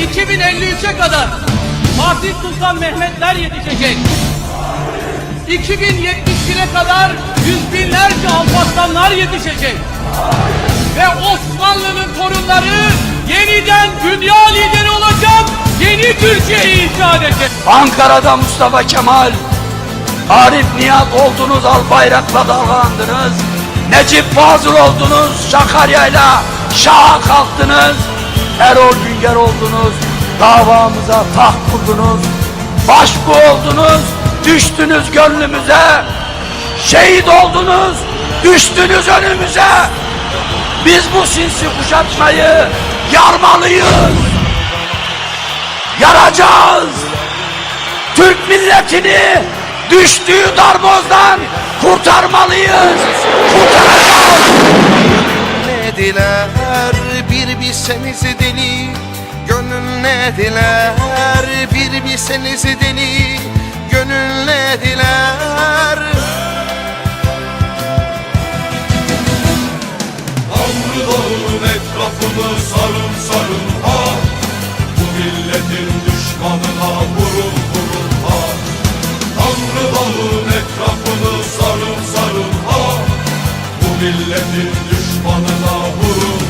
2053'e kadar Fatih Sultan Mehmetler yetişecek. 2071'e kadar yüz binlerce Alparslanlar yetişecek. Ve Osmanlı'nın torunları yeniden dünya lideri olacak, yeni Türkiye'yi inşa edecek. Ankara'da Mustafa Kemal, Arif Nihat oldunuz, al bayrakla dalgalandınız. Necip Fazıl oldunuz, Sakarya'yla şaha kalktınız. Erol Günger oldunuz, davamıza taht kurdunuz. Başbu oldunuz, düştünüz gönlümüze. Şehit oldunuz, düştünüz önümüze. Biz bu sinsi kuşatmayı yarmalıyız. Yaracağız. Türk milletini düştüğü darbozdan kurtarmalıyız. Kurtaracağız. Bilseniz deli Gönül ne diler? Bir bilseniz deli Gönül ne diler? Tanrı dağın etrafını sarın sarın ha. Bu milletin düşmanına vurun vurun ha. Tanrı dağın etrafını sarın sarın ha. Bu milletin düşmanına vurun